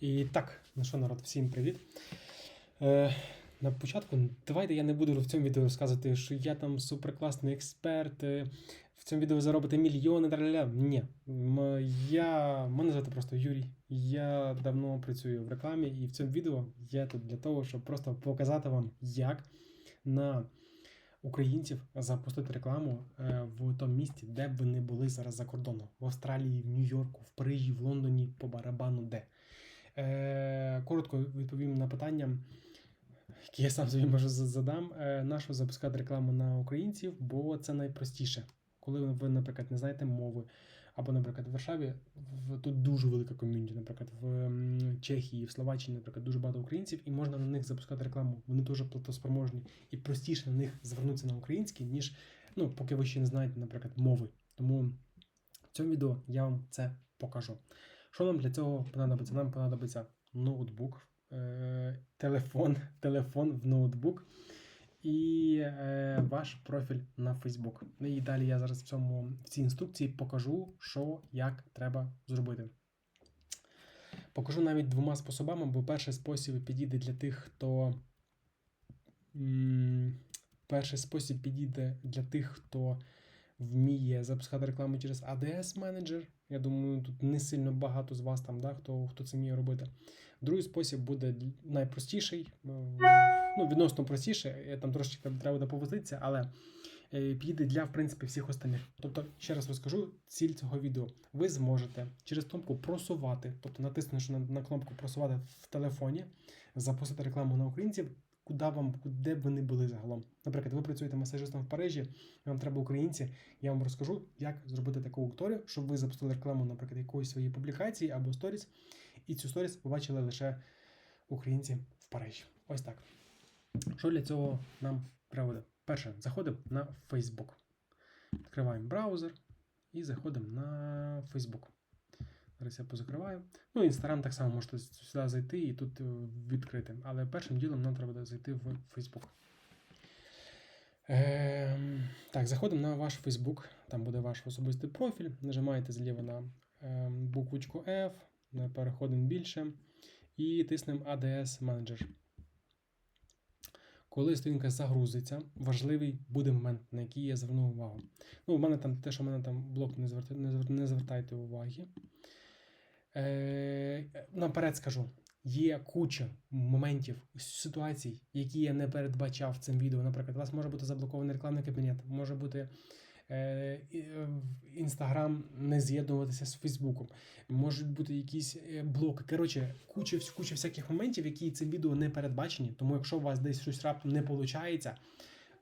І так, ну що, народ, всім привіт. Е, на початку, давайте я не буду в цьому відео розказувати, що я там суперкласний експерт. е, В цьому відео заробите мільйони. Траля. Ні. Я, мене звати просто Юрій. Я давно працюю в рекламі, і в цьому відео я тут для того, щоб просто показати вам, як на українців запустити рекламу е, в тому місті, де б ви не були зараз за кордоном. В Австралії, в Нью-Йорку, в Парижі, в Лондоні, по барабану де. Е, коротко відповім на питання, які я сам собі може задам. Е, на що запускати рекламу на українців, бо це найпростіше. Коли ви, наприклад, не знаєте мови, або, наприклад, в Варшаві тут дуже велика ком'юніті, наприклад, в Чехії, в Словаччині, наприклад, дуже багато українців, і можна на них запускати рекламу. Вони дуже платоспроможні, і простіше на них звернутися на український, ніж ну, поки ви ще не знаєте, наприклад, мови. Тому в цьому відео я вам це покажу. Що нам для цього понадобиться? Нам понадобиться ноутбук, е, телефон, телефон в ноутбук і е, ваш профіль на Facebook. Ну І далі я зараз в цьому в цій інструкції покажу, що як треба зробити. Покажу навіть двома способами, бо перший спосіб підійде для тих, хто. Перший спосіб підійде для тих, хто вміє запускати рекламу через ADS менеджер. Я думаю, тут не сильно багато з вас там, да, хто, хто це вміє робити. Другий спосіб буде найпростіший, е, ну, відносно простіше, е, там трошки треба буде але е, підійде для в принципі всіх остальних. Тобто, ще раз розкажу ціль цього відео. Ви зможете через кнопку просувати, тобто натиснувши на, на кнопку просувати в телефоні, запустити рекламу на українців, куди вам, де б ви не були загалом. Наприклад, ви працюєте масажистом в Парижі, вам треба українці. Я вам розкажу, як зробити таку аудиторію, щоб ви запустили рекламу, наприклад, якоїсь своєї публікації або сторіс, і цю сторіс побачили лише українці в Парижі. Ось так. Що для цього нам буде? Перше, заходимо на Facebook. Відкриваємо браузер і заходимо на Facebook. Зараз я позакриваю. Ну, Instagram так само можете сюди зайти і тут е, відкрити. Але першим ділом нам треба зайти в Facebook. Ем, так, заходимо на ваш Facebook. Там буде ваш особистий профіль. Нажимаєте зліва на ем, буквочку F, переходимо більше і тиснемо ADS Manager. Коли сторінка загрузиться, важливий буде момент, на який я зверну увагу. Ну, у мене там те, що в мене там блок не звер- не звертайте уваги. Е, наперед скажу, є куча моментів, ситуацій, які я не передбачав цим відео. Наприклад, у вас може бути заблокований рекламний кабінет, може бути е, е, Інстаграм не з'єднуватися з Фейсбуком, можуть бути якісь е, блоки. Коротше, куча, куча всяких моментів, які цим відео не передбачені. Тому якщо у вас десь щось раптом не виходить,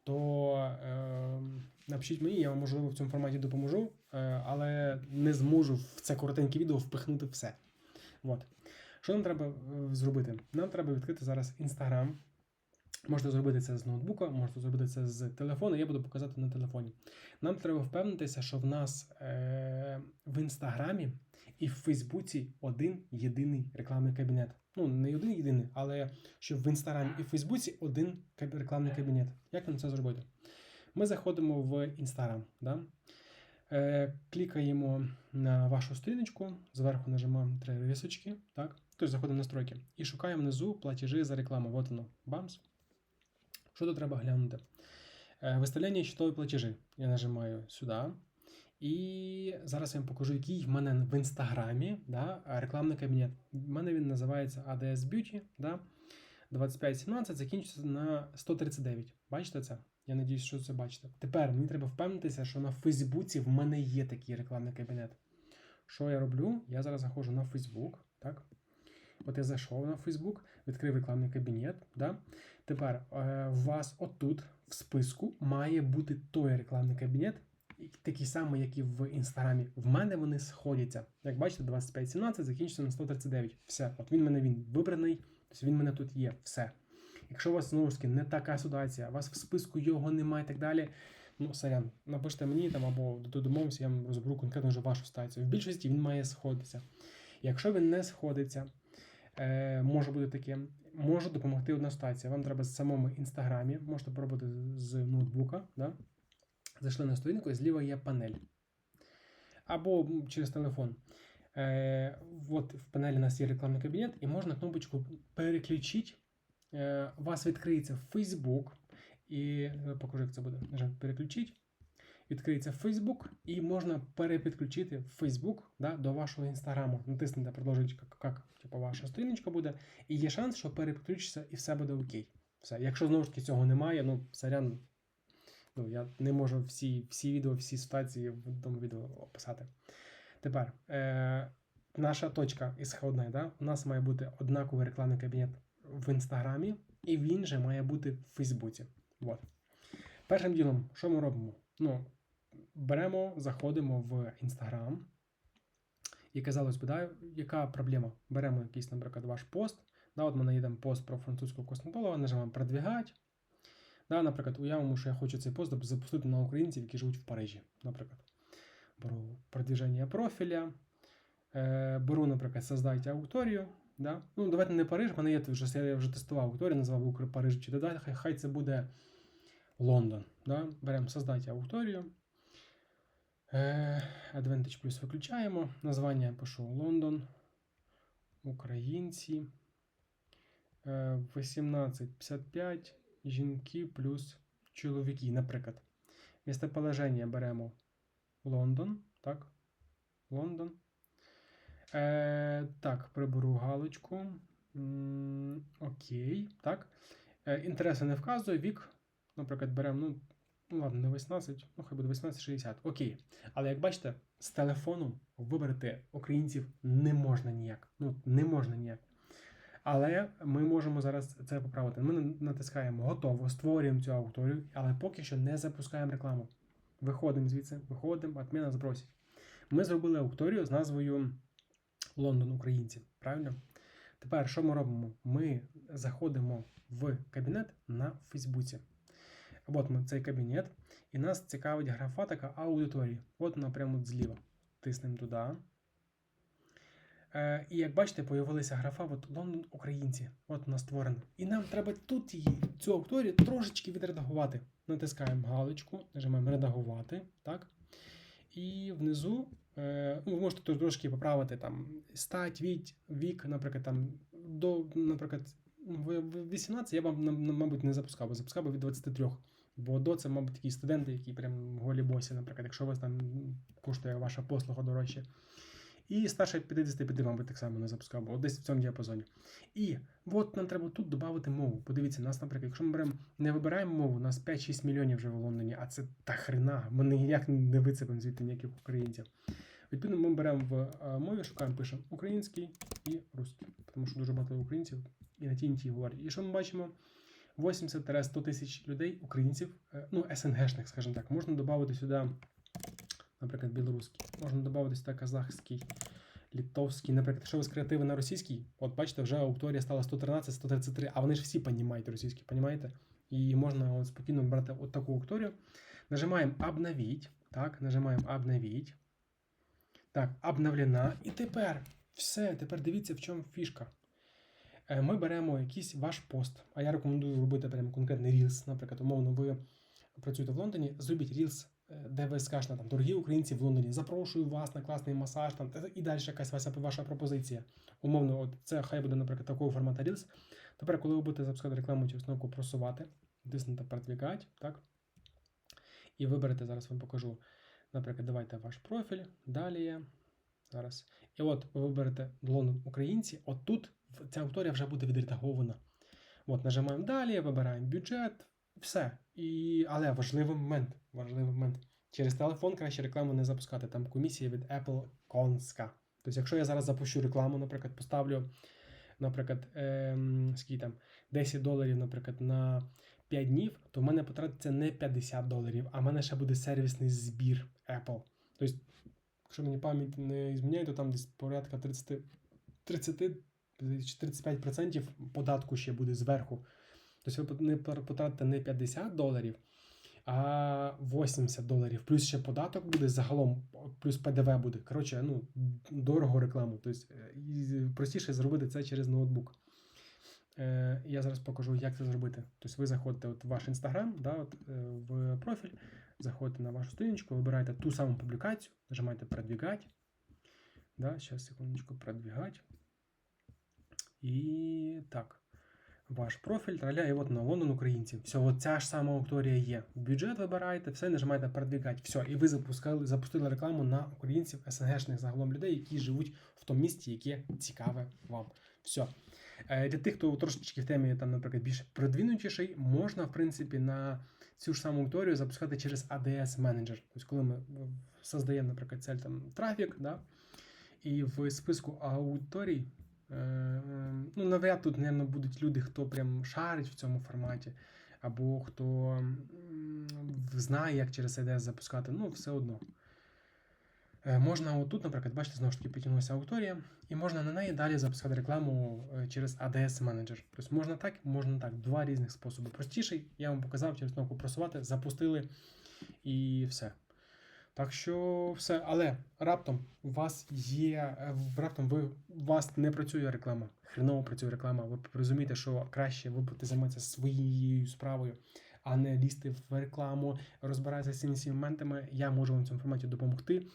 то е, напишіть мені, я вам можливо в цьому форматі допоможу, е, але не зможу в це коротеньке відео впихнути все. От. Що нам треба е, зробити? Нам треба відкрити зараз Instagram. Можете зробити це з ноутбука, можете зробити це з телефону. Я буду показати на телефоні. Нам треба впевнитися, що в нас е, в інстаграмі і в Фейсбуці один єдиний рекламний кабінет. Ну, не один єдиний, але що в інстаграмі і в Фейсбуці один рекламний кабінет. Як нам це зробити? Ми заходимо в інстаграм. Да? Е, клікаємо на вашу сторіночку, зверху нажимаємо три рисочки, так? Тобто заходимо в настройки і шукаємо внизу платежі за рекламу. От воно, бамс. Що тут треба глянути? Е, Виставляння щитові платежі. Я нажимаю сюди. І зараз я вам покажу, який в мене в інстаграмі да, рекламний кабінет. У мене він називається ADS Beauty. Да, 2517 закінчується на 139. Бачите це? Я надіюсь, що це бачите. Тепер мені треба впевнитися, що на Фейсбуці в мене є такий рекламний кабінет. Що я роблю? Я зараз заходжу на Фейсбук. Так? От я зайшов на Фейсбук, відкрив рекламний кабінет. Да? Тепер е, у вас отут в списку має бути той рекламний кабінет, такий самий, як і в інстаграмі. В мене вони сходяться. Як бачите, 2517 закінчиться на 139. Все, от він в мене він вибраний, тобто він в мене тут є. Все. Якщо у вас знову ж таки не така ситуація, у вас в списку його немає і так далі. Ну, сорян, напишіть мені там або додумовимося, я вам розберу конкретно вже вашу ситуацію. В більшості він має сходитися. Якщо він не сходиться, е, може бути таке, може допомогти одна ситуація. Вам треба в самому інстаграмі, можете пробувати з ноутбука. Да? Зайшли на сторінку і зліва є панель. Або через телефон. Е, от в панелі у нас є рекламний кабінет, і можна кнопочку переключити. Е, у вас відкриється Facebook, і е, покажу, як це буде. Переключити. Відкриється Facebook, і можна перепідключити Facebook да, до вашого інстаграму. Натиснете продовжуйте, як, як типу, ваша сторіночка буде. І є шанс, що перепідключиться і все буде окей. Все. Якщо знову ж таки цього немає, ну сорян, ну я не можу всі всі відео, всі ситуації в одному відео описати. Тепер е, наша точка ісходна, да? у нас має бути однаковий рекламний кабінет в інстаграмі, і він же має бути в Фейсбуці. От. Першим ділом, що ми робимо? Ну, Беремо, заходимо в інстаграм. І казалось би, да, яка проблема? Беремо якийсь, наприклад, ваш пост. Да, От є там пост про французького косметолога, нажимаємо продвігати. Да, Наприклад, уявимо, що я хочу цей пост запустити на українців, які живуть в Парижі. Наприклад, беру продвіження профіля. Е, беру, наприклад, создайте аудиторію. Да? Ну, давайте не Париж, мене є вже я вже тестував аудиторію, назвав Париж чи додати, хай, хай це буде Лондон. Да? Беремо создайте аудиторію. Е, Advantage плюс виключаємо. Названня я пишу Лондон. Українці. Е, 18-55. Жінки плюс чоловіки, наприклад. Місцеположення беремо Лондон. Так. Лондон. Е, Так, приберу галочку. М, Окей. Так. Е, Інтереси не вказую. Вік. Наприклад, беремо, ну, ну ладно, не 18, ну хай буде 18-60. Окей. Але як бачите, з телефону вибрати українців не можна ніяк. Ну, не можна ніяк. Але ми можемо зараз це поправити. Ми натискаємо готово, створюємо цю аудиторію, але поки що не запускаємо рекламу. Виходимо звідси, виходимо, адміна збросить. Ми зробили аукторію з назвою Лондон Українці. Правильно? Тепер що ми робимо? Ми заходимо в кабінет на Фейсбуці. От ми цей кабінет, і нас цікавить графа така аудиторії. От вона прямо зліва. Тиснемо туди. Е, і як бачите, появилася графа от Лондон Українці. От вона створена. І нам треба тут її, цю аудиторію трошечки відредагувати. Натискаємо галочку, нажимаємо редагувати. так? І внизу е, ну, ви можете трошки поправити там стать, вік, вік, наприклад, там до, наприклад, в 18 я б, мабуть, не запускав, бо запускав би від 23. Бо до це, мабуть, такі студенти, які прям голі босі, наприклад, якщо у вас там коштує ваша послуга дорожче. І старше 55, мабуть, так само не запускав, бо десь в цьому діапазоні. І от нам треба тут додати мову. Подивіться, нас, наприклад, якщо ми беремо, не вибираємо мову, у нас 5-6 мільйонів вже в Лондоні, а це та хрена, ми ніяк не вицепимо звідти ніяких українців. Відповідно, ми беремо в мові, шукаємо, пишемо український і русський, тому що дуже багато українців і на тій, тій говорять. І що ми бачимо? 80-100 тисяч людей, українців, ну, СНГшних, скажімо так, можна додати сюди, наприклад, білоруський, можна додати сюди казахський, литовський, наприклад, якщо ви скреативи на російський, от бачите, вже аудиторія стала 113-133, а вони ж всі розуміють російський, розумієте? І можна от спокійно брати от таку аудиторію. Нажимаємо обновить, так, нажимаємо обновить. Так, обновлена. І тепер все, тепер дивіться, в чому фішка. Ми беремо якийсь ваш пост, а я рекомендую робити прямо конкретний Reels, наприклад, умовно, ви працюєте в Лондоні, зробіть Reels, де ви скажете, там, дорогі українці в Лондоні, запрошую вас на класний масаж, там, і далі якась ваша, ваша пропозиція. Умовно, от це хай буде, наприклад, такого формату Reels. Тепер, коли ви будете запускати рекламу через кнопку просувати, тиснете продвігати, так? І виберете, зараз вам покажу. Наприклад, давайте ваш профіль, далі. Зараз. І от ви виберете Лондон Українці, от тут ця аудиторія вже буде відредагована. От, нажимаємо далі, вибираємо бюджет, все. І... Але важливий момент. Важливий момент. Через телефон краще рекламу не запускати. Там комісія від Apple конська. Тобто, якщо я зараз запущу рекламу, наприклад, поставлю, наприклад, ем, скільки там 10 доларів, наприклад, на 5 днів, то в мене потратиться не 50 доларів, а в мене ще буде сервісний збір Apple. Тобто, якщо мені пам'ять не зміняє, то там десь порядка 30 30 35% податку ще буде зверху. Тобто ви не потратите не 50 доларів, а 80 доларів. Плюс ще податок буде загалом, плюс ПДВ буде. Коротше, ну, дорого рекламу. Тобто простіше зробити це через ноутбук. Е, Я зараз покажу, як це зробити. Тобто ви заходите от в ваш інстаграм, да, от, в профіль, заходите на вашу сторіночку, вибираєте ту саму публікацію, нажимаєте продвігати. Да, сейчас, секундочку, продвигать. І так. Ваш профіль, траля, і от на Лондон українці. Все, от ця ж сама аудиторія є. Бюджет вибираєте, все, нажимаєте продвігати. Все, і ви запускали, запустили рекламу на українців, СНГшних загалом людей, які живуть в тому місті, яке цікаве вам. Все. Для тих, хто трошечки в темі, там, наприклад, більш продвинутіший, можна, в принципі, на цю ж саму аудиторію запускати через ADS менеджер. Тобто, коли ми е, создаємо, наприклад, цель там трафік, да, і в списку аудиторій, ну, навряд тут, мабуть, будуть люди, хто прям шарить в цьому форматі, або хто знає, як через ADS запускати, ну, все одно. Е, Можна отут, наприклад, бачите, знову ж таки підтягнулася аудиторія, і можна на неї далі запускати рекламу е, через ADS менеджер. Тобто можна так, можна так. Два різних способи. Простіший, я вам показав через кнопку просувати, запустили і все. Так що все, але раптом у вас є, е, раптом ви, у вас не працює реклама, хреново працює реклама. Ви розумієте, що краще ви будете займатися своєю справою, а не лізти в рекламу, розбиратися з цими моментами. Я можу вам в цьому форматі допомогти.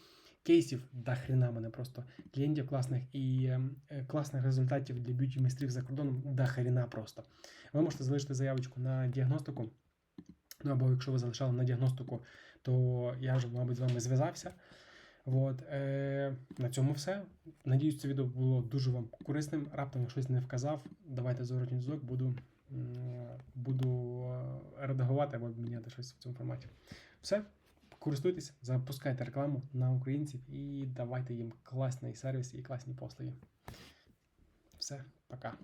Кейсів до хрена мене просто клієнтів класних і е, е, класних результатів для б'юті майстрів за кордоном до хрена просто. Ви можете залишити заявочку на діагностику. Ну або якщо ви залишали на діагностику, то я вже, мабуть, з вами зв'язався. От, е, на цьому все. Надіюсь, це відео було дуже вам корисним. Раптом щось не вказав. Давайте зворотній зв'язок, буду, буду е, редагувати або міняти щось в цьому форматі. Все. Користуйтесь, запускайте рекламу на українців і давайте їм класний сервіс і класні послуги. Все, пока.